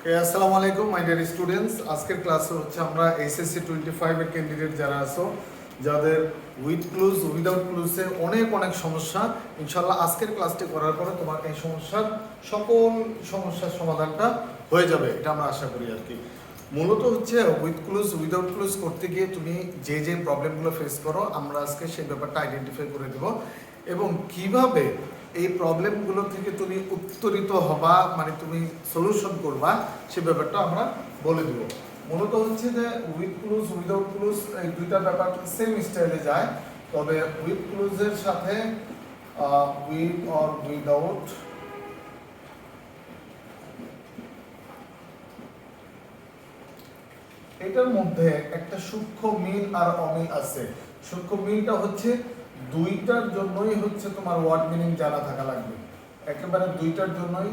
আসসালামু আলাইকুম my dear students আজকের ক্লাসে হচ্ছে আমরা এসএসসি টোয়েন্টি ফাইভের ক্যান্ডিডেট যারা আছো, যাদের উইথ ক্লুজ উইদাউট ক্লুজে অনেক অনেক সমস্যা ইনশাল্লাহ আজকের ক্লাসটি করার পরে তোমার এই সমস্যার সকল সমস্যার সমাধানটা হয়ে যাবে, এটা আমরা আশা করি আর কি। মূলত হচ্ছে উইথ ক্লুজ উইদাউট ক্লুজ করতে গিয়ে তুমি যে যে প্রবলেমগুলো ফেস করো, আমরা আজকে সেই ব্যাপারটা আইডেন্টিফাই করে দেব। এবং কীভাবে এই প্রবলেমগুলো থেকে তুমি উত্তরিত হবা মানে তুমি সলিউশন করবা, সে ব্যাপারটা আমরা বলে দেব। মূলত হচ্ছে যে উইথ ক্লুজ উইদাউট ক্লুজ এই দুইটা ব্যাপার সেম স্টাইলে যায়। তবে উইথ ক্লুজের সাথে উইথ অর উইদাউট এটার মধ্যে একটা সূক্ষ্ম মিল আর অমিল আছে। সূক্ষ্ম মিলটা হচ্ছে দুইটার জন্যই হচ্ছে তোমার ওয়ার্ড মিনিং জানা থাকা লাগবে। একেবারে দুইটার জন্যই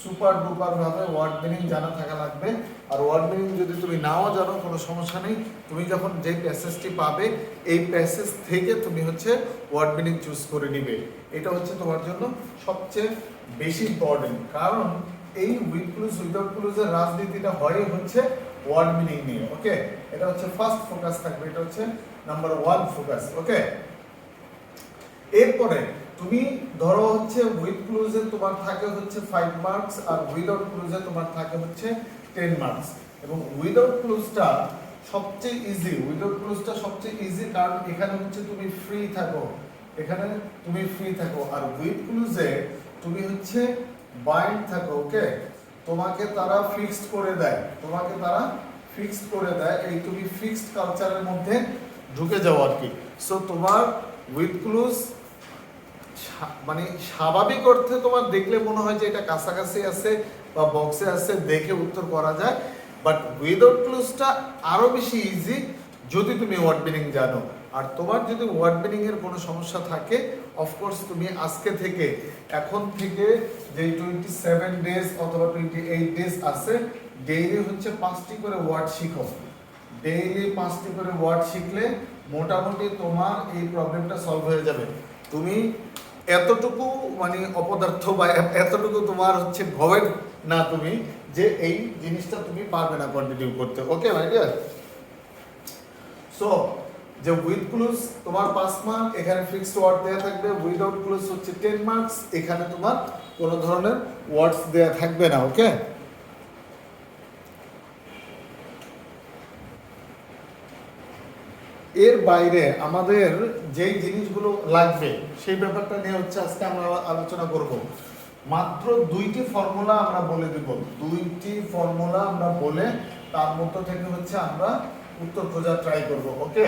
সুপার ডুপার ভাবে ওয়ার্ড মিনিং জানা থাকা লাগবে। আর ওয়ার্ড মিনিং যদি তুমি নাও জানো, কোনো সমস্যা নেই। তুমি যখন যে প্যাসেজটি পাবে, এই প্যাসেজ থেকে তুমি হচ্ছে ওয়ার্ড মিনিং চুজ করে নিবে। এটা হচ্ছে তোমার জন্য সবচেয়ে বেশি ইম্পর্টেন্ট কারণ এই উইথ ক্লুজ উইদাউট ক্লুজের রাজনীতিটা হয় হচ্ছে ওয়ার্ড মিনিং নিয়ে ওকে এটা হচ্ছে ফার্স্ট ফোকাস থাকবে, এটা হচ্ছে নাম্বার ওয়ান ফোকাস ওকে এরপরে তুমি ধরো হচ্ছে উইথ ক্লুজে তোমার থাকে হচ্ছে ফাইভ মার্কস আর উইদাউট ক্লুজে তোমার থাকে হচ্ছে টেন মার্কস এবং উইদাউট ক্লুজটা সবচেয়ে ইজি উইদাউট ক্লুজটা সবচেয়ে ইজি কারণ এখানে হচ্ছে তুমি ফ্রি থাকো। এখানে তুমি ফ্রি থাকো। আর উইথ ক্লুজে তুমি হচ্ছে বাইন্ড থাকো ওকে তোমাকে তারা ফিক্সড করে দেয়। তোমাকে তারা ফিক্সড করে দেয়। এই তুমি ফিক্সড কালচারের মধ্যে ঢুকে যাও আর কি। সো তোমার উইথ ক্লুজ মানে স্বাভাবিক অর্থে তোমার দেখলে মনে হয় যে এটা কাছাকাছি আছে বা বক্সে আছে, দেখে উত্তর করা যায়। বাট উইদাউট ক্লুজটা আরও বেশি ইজি যদি তুমি ওয়ার্ড মিনিং জানো। আর তোমার যদি ওয়ার্ড মিনিং এর কোনো সমস্যা থাকে অফকোর্স তুমি আজকে থেকে, এখন থেকে যে টোয়েন্টি সেভেন ডেজ অথবা টোয়েন্টি এইট ডেজ আছে ডেইলি হচ্ছে পাঁচটি করে ওয়ার্ড শিখো। ডেইলি পাঁচটি করে ওয়ার্ড শিখলে মোটামুটি তোমার এই প্রবলেমটা সলভ হয়ে যাবে। তুমি এতটুকু মানে অপদার্থ বা এতটুকু তোমার হচ্ছে ভবে না তুমি যে এই জিনিসটা তুমি পারবে না কন্টিনিউ করতে। ওকে মাই ডিয়ার সো যে উইথ ক্লুজ তোমার পাঁচ মার্ক এখানে ফিক্সড ওয়ার্ড দেওয়া থাকবে। উইদাউট ক্লুজ হচ্ছে টেন মার্কস এখানে তোমার কোনো ধরনের ওয়ার্ডস দেওয়া থাকবে না ওকে এর বাইরে আমাদের যেই জিনিসগুলো লাগবে, সেই ব্যাপারটা নিয়ে হচ্ছে আজকে আমরা আলোচনা করব। মাত্র দুইটি ফর্মুলা আমরা বলে দেব। দুইটি ফর্মুলা আমরা বলে তার মধ্য থেকে হচ্ছে আমরা উত্তর খোঁজার ট্রাই করব ওকে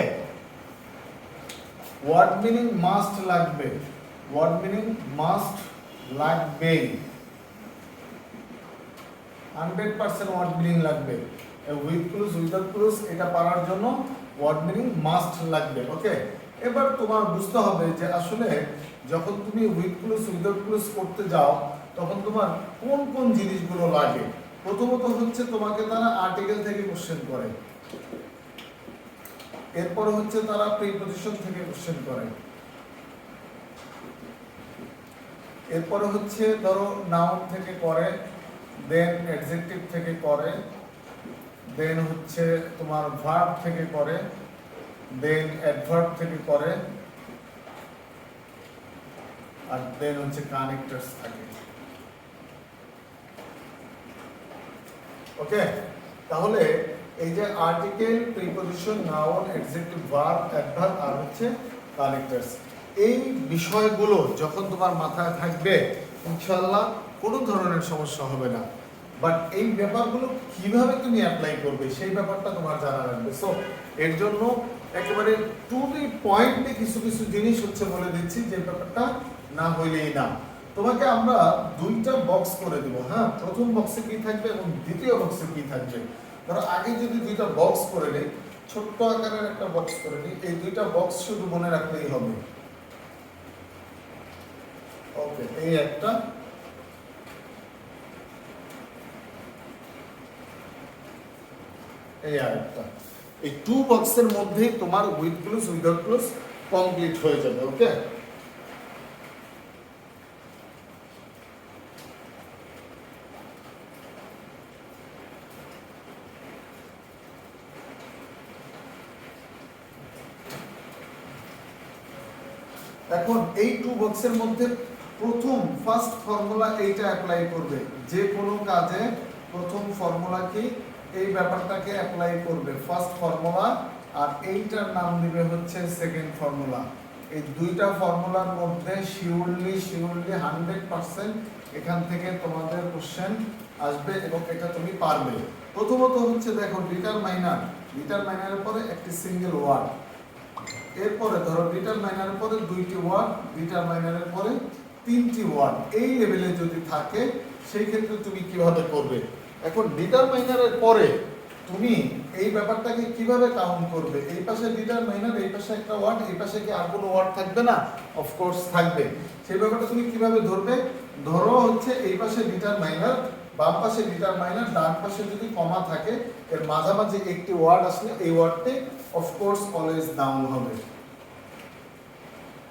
ওয়ার্ড মিনিং মাস্ট লাগবে। ওয়ার্ড মিনিং মাস্ট লাগবেই হান্ড্রেড পার্সেন্ট ওয়ার্ড মিনিং লাগবে। উইথ ক্লুজ উইদাউট ক্লুজ এটা পারার জন্য ওয়ার্ড মিনিং মাস্ট লাগবে ওকে এবার তোমার বুঝতে হবে যে আসলে যখন তুমি উইথ ক্লুজ উইদাউট ক্লুজ করতে যাও, তখন তোমার কোন কোন জিনিসগুলো লাগে? প্রথমত হচ্ছে তোমাকে তারা আর্টিকেল থেকে কোশ্চেন করে। এরপর হচ্ছে তারা প্রিপোজিশন থেকে কোশ্চেন করে। এরপরে হচ্ছে ধরো নাউন থেকে করে দেন অ্যাডজেক্টিভ থেকে করে। দেন হচ্ছে তোমার ভার্ব থেকে করে দেন অ্যাডভার্ব থেকে করে, আর দেন হচ্ছে কানেক্টরস থাকে। ওকে তাহলে এই যে article preposition noun adjective verb adverb আর হচ্ছে কানেক্টরস এই বিষয়গুলো যখন তোমার মাথায় থাকবে, ইনশাআল্লাহ কোনো ধরনের সমস্যা হবে না। বাট এই ব্যাপারগুলো কীভাবে তুমি অ্যাপ্লাই করবে, সেই ব্যাপারটা তোমার জানা লাগবে। সো এর জন্য একেবারে টু দি পয়েন্টে কিছু কিছু জিনিস হচ্ছে বলে দিচ্ছি, যে ব্যাপারটা না হইলেই না। তোমাকে আমরা দুইটা বক্স করে দিব হ্যাঁ? প্রথম বক্সে কি থাকবে এবং দ্বিতীয় বক্সে কি থাকবে? ধরো, আগে যদি দুইটা বক্স করে নিই, ছোট্ট আকারের একটা বক্স করে নিই, এই দুইটা বক্স শুধু মনে রাখলেই হবে। ওকে এই একটা এই আরেকটা এই টু বক্সের মধ্যেই তোমার with clues without clues complete হয়ে যাবে ওকে এখন এই টু বক্সের মধ্যে প্রথম ফার্স্ট ফর্মুলা এইটা অ্যাপ্লাই করবে। যে কোনো কাজে প্রথম ফর্মুলা কি এই ব্যাপারটাকে অ্যাপ্লাই করবে। ফার্স্ট ফর্মুলা আর এইটার নাম দিবে হচ্ছে সেকেন্ড ফর্মুলা এই দুইটা ফর্মুলার মধ্যে শিওরলি শিওরলি হান্ড্রেড পার্সেন্ট এখান থেকে তোমাদের কোশ্চেন আসবে এবং এটা তুমি পারবে। প্রথমত হচ্ছে দেখো ডিটারমাইনার ডিটারমাইনারের পরে একটি সিঙ্গেল ওয়ার্ড এরপরে ধরো ডিটারমাইনারের পরে দুইটি ওয়ার্ড ডিটারমাইনারের পরে তিনটি ওয়ার্ড এই লেভেলে যদি থাকে, সেই ক্ষেত্রে তুমি কীভাবে করবে? এখন ডিটারমাইনারের পরে তুমি এই ব্যাপারটাকে কীভাবে কাউন্ট করবে? এই পাশে ডিটারমাইনার এই পাশে একটা ওয়ার্ড এই পাশে কি আর কোনো ওয়ার্ড থাকবে না? অফকোর্স থাকবে। সেই ব্যাপারটা তুমি কীভাবে ধরবে? ধরো হচ্ছে এই পাশে ডিটারমাইনার বাম পাশে ডিটারমাইনার ডান পাশে যদি কমা থাকে, এর মাঝামাঝি একটি ওয়ার্ড আসলে এই ওয়ার্ডটি অফকোর্স অলওয়েজ ডাউন হবে।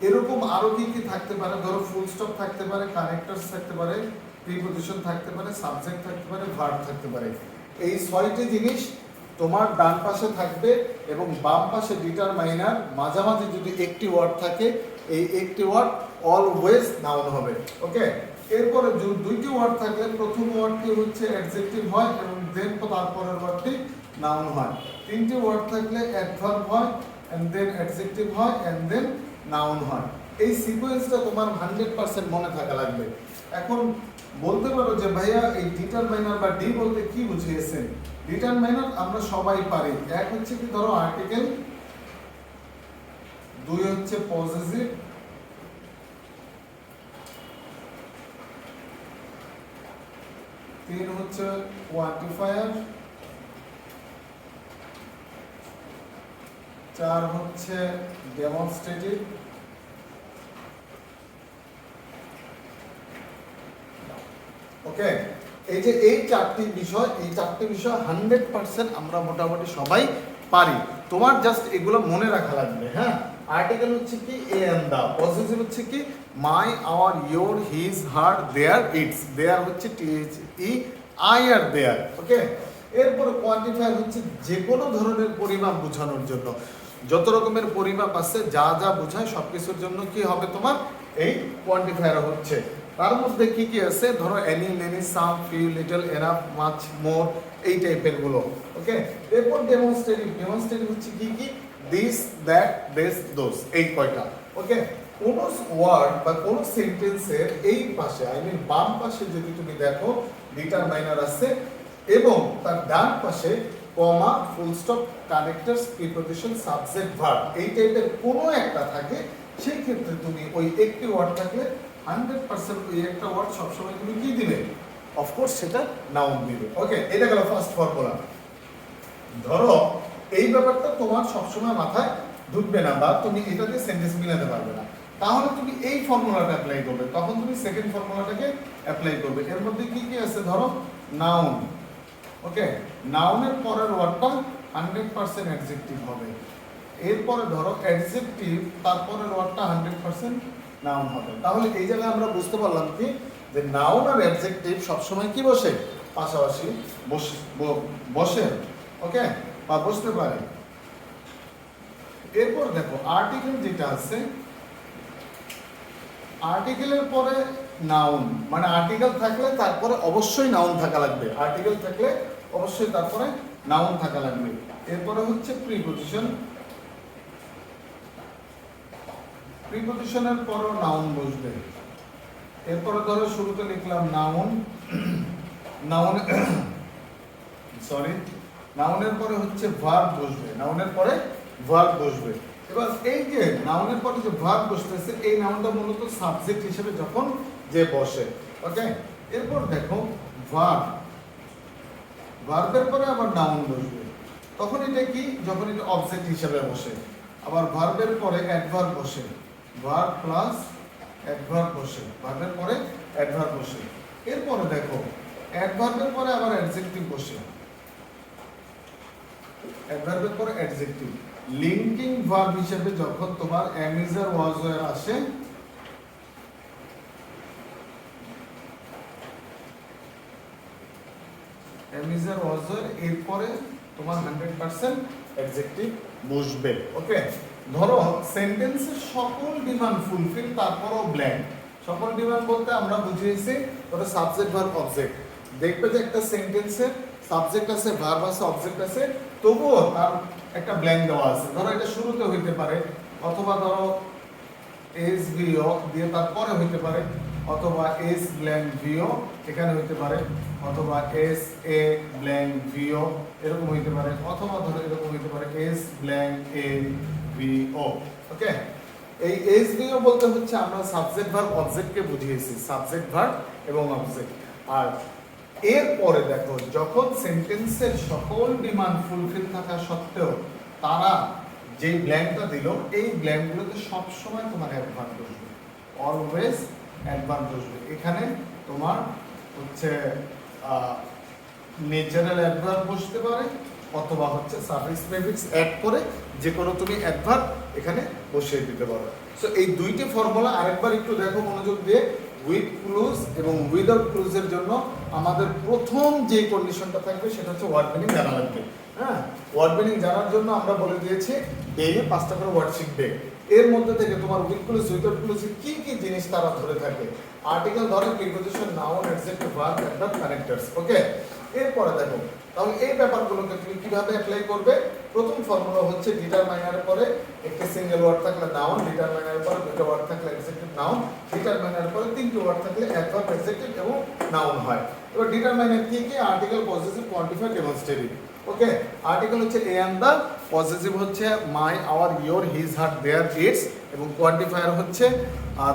এরকম আরও কি কি থাকতে পারে? ধরো ফুল স্টপ থাকতে পারে কানেক্টরস থাকতে পারে প্রিপোজিশন থাকতে পারে সাবজেক্ট থাকতে পারে ভার্ব থাকতে পারে। এই ছয়টি জিনিস তোমার ডান পাশে থাকবে এবং বাম পাশে ডিটারমাইনার মাঝামাঝি যদি একটি ওয়ার্ড থাকে, এই একটি ওয়ার্ড অলওয়েজ নাউন হবে ওকে এরপরে দুইটি ওয়ার্ড থাকলে প্রথম ওয়ার্ডটি হচ্ছে অ্যাডজেক্টিভ হয় এবং দেন তারপরের ওয়ার্ডটি নাউন হয়। তিনটি ওয়ার্ড থাকলে অ্যাডভার্ব হয় এন্ড দেন অ্যাডজেক্টিভ হয় এন্ড দেন নাউন হয়। এই সিকোয়েন্সটা তোমার হান্ড্রেড পার্সেন্ট মনে থাকা লাগবে। বলতে পারো যে ভাইয়া এই ডিটারমাইনার বা ডি বলতে কি বুঝিয়েছেন ডিটারমাইনার আমরা সবাই পারি। এক হচ্ছে কি ধরো আর্টিকেল দুই হচ্ছে পজিটিভ তিন হচ্ছে কোয়ান্টিফায়ার চার হচ্ছে ডেমনস্ট্রেটিভ ওকে এই যে এই চারটি বিষয়, এই চারটি বিষয় হান্ড্রেড পার্সেন্ট আমরা মোটামুটি সবাই পারি। তোমার জাস্ট এগুলো মনে রাখা লাগবে হ্যাঁ? আর্টিকেল হচ্ছে কি এ এন দা পজিটিভ হচ্ছে কি my our your his her their its their হচ্ছে টি এইচ ই আই আর দেয়ার ওকে এরপর কোয়ান্টিফায়ার হচ্ছে যে কোনো ধরনের পরিমাপ বোঝানোর জন্য। যত রকমের পরিমাপ আছে, যা যা বোঝায় সব কিছুর জন্য কি হবে তোমার? এই কোয়ান্টিফায়ার হচ্ছে। তার মধ্যে কি কি আছে? ধরো any, many, some, few, little, enough, much, more, এই টাইপেরগুলো ওকে এরপর ডেমনস্ট্রেটিভ ডেমনস্ট্রেটিভ হচ্ছে কি কি? দিস দ্যাট দিস দোস এই কয়টা ওকে কোন ওয়ার্ড বা কোন সেন্টেন্সের এই পাশে আই মিন বাম পাশে যদি তুমি দেখো ডিটারমাইনার আছে এবং তার ডান পাশে comma full stop connectors preposition subject verb এই টাইপের কোনো একটা থাকে সেই ক্ষেত্রে তুমি ওই একটি ওয়ার্ড থাকলে হান্ড্রেড পার্সেন্ট ওই একটা ওয়ার্ড সবসময় তুমি কি দিবে? অফকোর্স সেটা নাউন দিবে। ওকে এটা গেল ফার্স্ট ফর্মুলা ধরো, এই ব্যাপারটা তোমার সবসময় মাথায় ঢুকবে না বা তুমি এটা দিয়ে সেন্টেন্স মিলাতে পারবে না। তাহলে তুমি এই ফর্মুলাটা অ্যাপ্লাই করবে। তখন তুমি সেকেন্ড ফর্মুলাটাকে অ্যাপ্লাই করবে। এর মধ্যে কি কি আছে ধরো? নাউন ওকে নাউনের পরের ওয়ার্ডটা হান্ড্রেড পার্সেন্ট অ্যাডজেক্টিভ হবে। এরপরে ধরো অ্যাডজেক্টিভ তারপরের ওয়ার্ডটা হান্ড্রেড পার্সেন্ট নাউন হবে। তাহলে এই জায়গায় আমরা বুঝতে পারলাম কি? যে নাউন আর অ্যাডজেক্টিভ সবসময় কি বসে? পাশাপাশি বসে বসে ওকে বা বসতে পারে। এরপর দেখো আর্টিকেল যেটা আছে আর্টিকেলের পরে নাউন মানে আর্টিকেল থাকলে তারপরে অবশ্যই নাউন থাকা লাগবে। আর্টিকেল থাকলে অবশ্যই তারপরে নাউন থাকা লাগবে। এরপরে হচ্ছে প্রিপোজিশন প্রিপোজিশনের পরও নাউন বসবে। এরপরে ধরো শুরুতে লিখলাম নাউন নাউন সরি নাউনের পরে হচ্ছে ভার্ব বসবে। নাউনের পরে ভার্ব বসবে। এবার এই যে নাউনের পরে যে ভার্ব বসতেছে, এই নাউনটা মূলত সাবজেক্ট হিসেবে যখন যে বসে। ওকে এরপর দেখো ভার্ব ভার্বের পরে আবার নাউন বসবে। তখন এটা কি? যখন এটা অবজেক্ট হিসেবে বসে। আবার ভার্বের পরে অ্যাডভার্ব বসে। ভার্ব প্লাস অ্যাডভার্ব বসে ভার্বের পরে অ্যাডভার্ব বসে এরপরে দেখো অ্যাডভার্বের পরে আবার অ্যাডজেক্টিভ বসে অ্যাডভার্বের পরে অ্যাডজেক্টিভ লিঙ্কিং ভার্ব হিসেবে যখন তোমার অ্যামিজার ওয়াজ আসে অ্যামিজার ওয়াজ এরপরে তোমার হান্ড্রেড পার্সেন্ট অ্যাডজেক্টিভ বসবে। ওকে ধরো সেন্টেন্সের সকল ডিমান্ড ফুলফিল তারপরও ব্ল্যাঙ্ক সকল ডিমান্ড বলতে আমরা বুঝিয়েছি ধরো সাবজেক্ট ভার্ব অবজেক্ট দেখবে যে একটা সেন্টেন্সের সাবজেক্ট আছে ভার্ব আছে অবজেক্ট আছে, তবুও তার একটা ব্ল্যাঙ্ক দেওয়া আছে। ধরো, এটা শুরুতে হইতে পারে, অথবা ধরো এস ভিও দিয়ে তারপরে হইতে পারে, অথবা এস ব্ল্যাঙ্ক ভিও এখানে হইতে পারে, অথবা এস এ ব্ল্যাঙ্ক ভিও এরকম হইতে পারে, অথবা ধরো এরকম হইতে পারে এস ব্ল্যাঙ্ক এ ভিও ওকে এই এস ভিও বলতে হচ্ছে আমরা সাবজেক্ট ভার্ব অবজেক্টকে বুঝিয়েছি। সাবজেক্ট ভার্ব এবং অবজেক্ট আর এরপরে দেখো, যখন সেন্টেন্সের সকল ডিমান্ড ফুলফিল থাকা সত্ত্বেও তারা যে ব্ল্যাঙ্কটা দিল, এই ব্ল্যাঙ্কগুলোতে সবসময় তোমার অ্যাডভান্স বসবে। অলওয়েজ অ্যাডভান্স বসবে। এখানে তোমার হচ্ছে নেচারাল অ্যাডভার্ব বসতে পারে, অথবা হচ্ছে সার্ভিস প্রেফিক্স অ্যাড করে যে কোনো তুমি অ্যাডভার্ব এখানে বসিয়ে দিতে পারো। সো এই দুইটি ফর্মুলা আরেকবার একটু দেখো মনোযোগ দিয়ে। উইথ ক্লুজ এবং উইদাউট ক্লুজের জন্য আমাদের প্রথম যে কন্ডিশনটা থাকবে সেটা হচ্ছে ওয়ার্ড মিনিং জানা লাগবে। হ্যাঁ? ওয়ার্ড মিনিং জানার জন্য আমরা বলে দিয়েছি ডেইলি পাঁচটা করে ওয়ার্ড শিখবে। এর মধ্যে থেকে তোমার উইথ ক্লুজ উইদাউট ক্লুজে কি কি জিনিস তারা ধরে থাকে? আর্টিকেল ধরে preposition noun adjective verb adverb connectors okay এরপরে দেখো তাহলে এই ব্যাপারগুলোকে তুমি কীভাবে অ্যাপ্লাই করবে? প্রথম ফর্মুলা হচ্ছে ডিটারমাইনারের পরে একটি সিঙ্গেল ওয়ার্ড থাকলে নাউন ডিটারমাইনারের পরে দুটো ওয়ার্ড থাকলে অ্যাডজেক্টিভ নাউন ডিটারমাইনারের পরে তিনটি ওয়ার্ড থাকলে অ্যাডভার্ব অ্যাডজেক্টিভ এবং নাউন হয়। এবার ডিটারমাইনার কি কি? Article positive quantify demonstrative okay? Article হচ্ছে এ অ্যান্ড দ্য পজিটিভ হচ্ছে my our your his her their its এবং কোয়ান্টিফায়ার হচ্ছে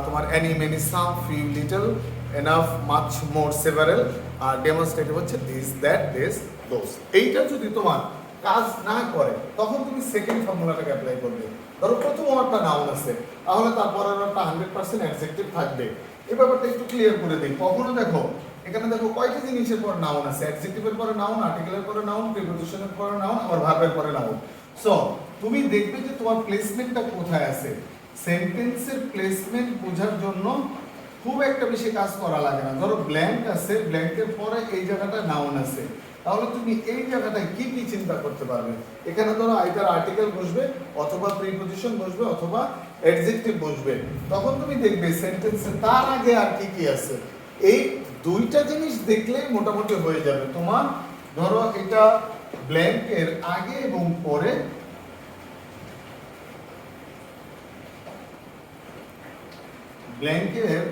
তোমার any many some few little enough much more several আর ডেমনস্ট্রেটিভ হচ্ছে দিস দ্যাট দিস দোস এইটা যদি তোমার কাজ না করে, তখন তুমি সেকেন্ড ফর্মুলাটাকে অ্যাপ্লাই করবে। ধরো প্রথম ওয়ার্ডটা নাউন আছে, তাহলে তারপরের ওয়ার্ডটা হান্ড্রেড পার্সেন্ট অ্যাডজেক্টিভ থাকবে। এই ব্যাপারটা একটু ক্লিয়ার করে দিই। কখনো দেখো, এখানে দেখো কয়টি জিনিসের পর নাউন আছে। অ্যাডজেক্টিভের পরে নাউন আর্টিকেলের পরে নাউন প্রিপোজিশনের পরে নাউন আবার ভার্বের পরে নাউন সো তুমি দেখবে যে তোমার প্লেসমেন্টটা কোথায় আছে। সেন্টেন্সের প্লেসমেন্ট বোঝার জন্য খুব একটা বেশি কাজ করা লাগে না। ধরো ব্ল্যাঙ্ক আছে ব্ল্যাঙ্কের পরে এই জায়গাটা নাউন আছে। তাহলে তুমি এই জায়গাটায় কি কি চিন্তা করতে পারবে? এখানে ধরো আইদার আর্টিকেল বসবে, অথবা প্রিপোজিশন বসবে, অথবা অ্যাডজেক্টিভ বসবে। তখন তুমি দেখবে সেন্টেন্সে তার আগে আর কি কি আছে? এই দুইটা জিনিস দেখলেই মোটামুটি হয়ে যাবে। তোমার ধরো এটা ব্ল্যাঙ্কের আগে এবং পরে ব্ল্যাঙ্কের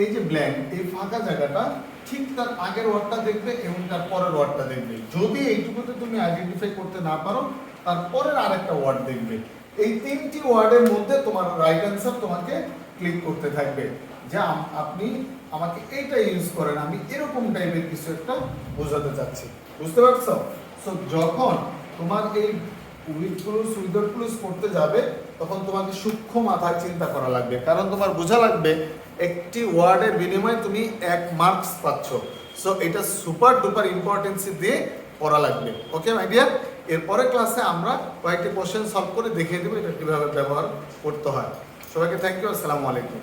এই যে ব্ল্যাঙ্ক এই ফাঁকা জায়গাটা, ঠিক তার আগের ওয়ার্ডটা দেখবে এবং তার পরের ওয়ার্ডটা দেখবে। যদি এইটুকুতে তুমি আইডেন্টিফাই করতে না পারো, তার পরের আরেকটা ওয়ার্ড দেখবে। এই তিনটি ওয়ার্ডের মধ্যে তোমার রাইট অ্যান্সার তোমাকে ক্লিক করতে থাকবে। যে আপনি আমাকে এইটা ইউজ করেন, আমি এরকম টাইপের কিছু একটা বোঝাতে চাচ্ছি। বুঝতে পারছ? সো যখন তোমার এই উইদাউট ক্লুজ করতে যাবে, তখন তোমাকে সূক্ষ্ম মাথায় চিন্তা করা লাগবে। কারণ তোমার বোঝা লাগবে, একটি ওয়ার্ডের বিনিময়ে তুমি এক মার্কস পাচ্ছ। সো এটা সুপার ডুপার ইম্পর্টেন্সি দিয়ে পড়া লাগবে। ওকে মাই ডিয়ার এরপরে ক্লাসে আমরা কয়েকটি কোশ্চেন সলভ করে দেখিয়ে দেবো, এটা কীভাবে ব্যবহার করতে হয়। সবাইকে থ্যাংক ইউ আসসালামু আলাইকুম।